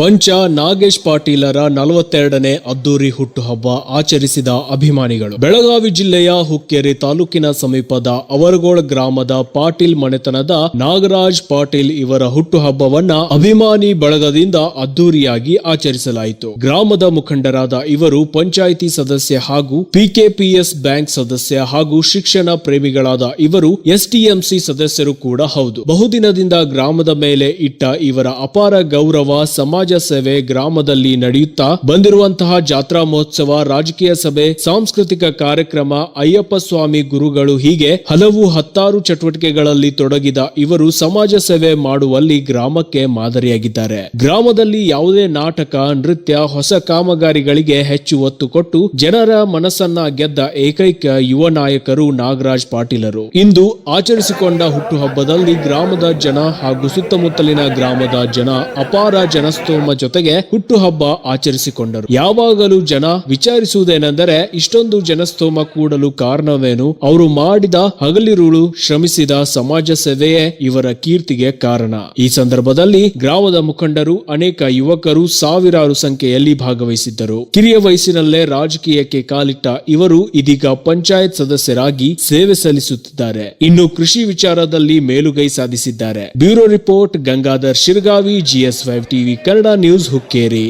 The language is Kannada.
ಪಂಚ ನಾಗೇಶ್ ಪಾಟೀಲರ ನಲವತ್ತೆರಡನೇ ಅದ್ದೂರಿ ಹುಟ್ಟುಹಬ್ಬ ಆಚರಿಸಿದ ಅಭಿಮಾನಿಗಳು. ಬೆಳಗಾವಿ ಜಿಲ್ಲೆಯ ಹುಕ್ಕೇರಿ ತಾಲೂಕಿನ ಸಮೀಪದ ಅವರಗೋಳ ಗ್ರಾಮದ ಪಾಟೀಲ್ ಮನೆತನದ ನಾಗರಾಜ್ ಪಾಟೀಲ್ ಇವರ ಹುಟ್ಟುಹಬ್ಬವನ್ನ ಅಭಿಮಾನಿ ಬಳಗದಿಂದ ಅದ್ದೂರಿಯಾಗಿ ಆಚರಿಸಲಾಯಿತು. ಗ್ರಾಮದ ಮುಖಂಡರಾದ ಇವರು ಪಂಚಾಯಿತಿ ಸದಸ್ಯ ಹಾಗೂ ಪಿಕೆಪಿಎಸ್ ಬ್ಯಾಂಕ್ ಸದಸ್ಯ ಹಾಗೂ ಶಿಕ್ಷಣ ಪ್ರೇಮಿಗಳಾದ ಇವರು ಎಸ್ಟಿಎಂಸಿ ಸದಸ್ಯರು ಕೂಡ ಹೌದು. ಬಹುದಿನದಿಂದ ಗ್ರಾಮದ ಮೇಲೆ ಇಟ್ಟ ಇವರ ಅಪಾರ ಗೌರವ, ಸಮಾಜ ಸೇವೆ ಗ್ರಾಮದಲ್ಲಿ ನಡೆಯುತ್ತಾ ಬಂದಿರುವಂತಹ ಜಾತ್ರಾ ಮಹೋತ್ಸವ, ರಾಜಕೀಯ ಸಭೆ, ಸಾಂಸ್ಕೃತಿಕ ಕಾರ್ಯಕ್ರಮ, ಅಯ್ಯಪ್ಪ ಸ್ವಾಮಿ ಗುರುಗಳು ಹೀಗೆ ಹಲವು ಹತ್ತಾರು ಚಟುವಟಿಕೆಗಳಲ್ಲಿ ತೊಡಗಿದ ಇವರು ಸಮಾಜ ಸೇವೆ ಮಾಡುವಲ್ಲಿ ಗ್ರಾಮಕ್ಕೆ ಮಾದರಿಯಾಗಿದ್ದಾರೆ. ಗ್ರಾಮದಲ್ಲಿ ಯಾವುದೇ ನಾಟಕ, ನೃತ್ಯ, ಹೊಸ ಕಾಮಗಾರಿಗಳಿಗೆ ಹೆಚ್ಚು ಒತ್ತು ಕೊಟ್ಟು ಜನರ ಮನಸ್ಸನ್ನ ಗೆದ್ದ ಏಕೈಕ ಯುವ ನಾಯಕರು ನಾಗರಾಜ್ ಪಾಟೀಲರು. ಇಂದು ಆಚರಿಸಿಕೊಂಡ ಹುಟ್ಟುಹಬ್ಬದಲ್ಲಿ ಗ್ರಾಮದ ಜನ ಹಾಗೂ ಸುತ್ತಮುತ್ತಲಿನ ಗ್ರಾಮದ ಜನ ಅಪಾರ ಜನಸ್ತೋಮ ಜೊತೆಗೆ ಹುಟ್ಟುಹಬ್ಬ ಆಚರಿಸಿಕೊಂಡರು. ಯಾವಾಗಲೂ ಜನ ವಿಚಾರಿಸುವುದೇನೆಂದರೆ ಇಷ್ಟೊಂದು ಜನಸ್ತೋಮ ಕೂಡಲು ಕಾರಣವೇನು? ಅವರು ಮಾಡಿದ ಹಗಲಿರುಳು ಶ್ರಮಿಸಿದ ಸಮಾಜ ಸೇವೆಯೇ ಇವರ ಕೀರ್ತಿಗೆ ಕಾರಣ. ಈ ಸಂದರ್ಭದಲ್ಲಿ ಗ್ರಾಮದ ಮುಖಂಡರು, ಅನೇಕ ಯುವಕರು ಸಾವಿರಾರು ಸಂಖ್ಯೆಯಲ್ಲಿ ಭಾಗವಹಿಸಿದ್ದರು. ಕಿರಿಯ ವಯಸ್ಸಿನಲ್ಲೇ ರಾಜಕೀಯಕ್ಕೆ ಕಾಲಿಟ್ಟ ಇವರು ಇದೀಗ ಪಂಚಾಯತ್ ಸದಸ್ಯರಾಗಿ ಸೇವೆ ಸಲ್ಲಿಸುತ್ತಿದ್ದಾರೆ. ಇನ್ನು ಕೃಷಿ ವಿಚಾರದಲ್ಲಿ ಮೇಲುಗೈ ಸಾಧಿಸಿದ್ದಾರೆ. Bureau report, Gangadhar Shirgavi, GS five TV Kannada news Hukkeri.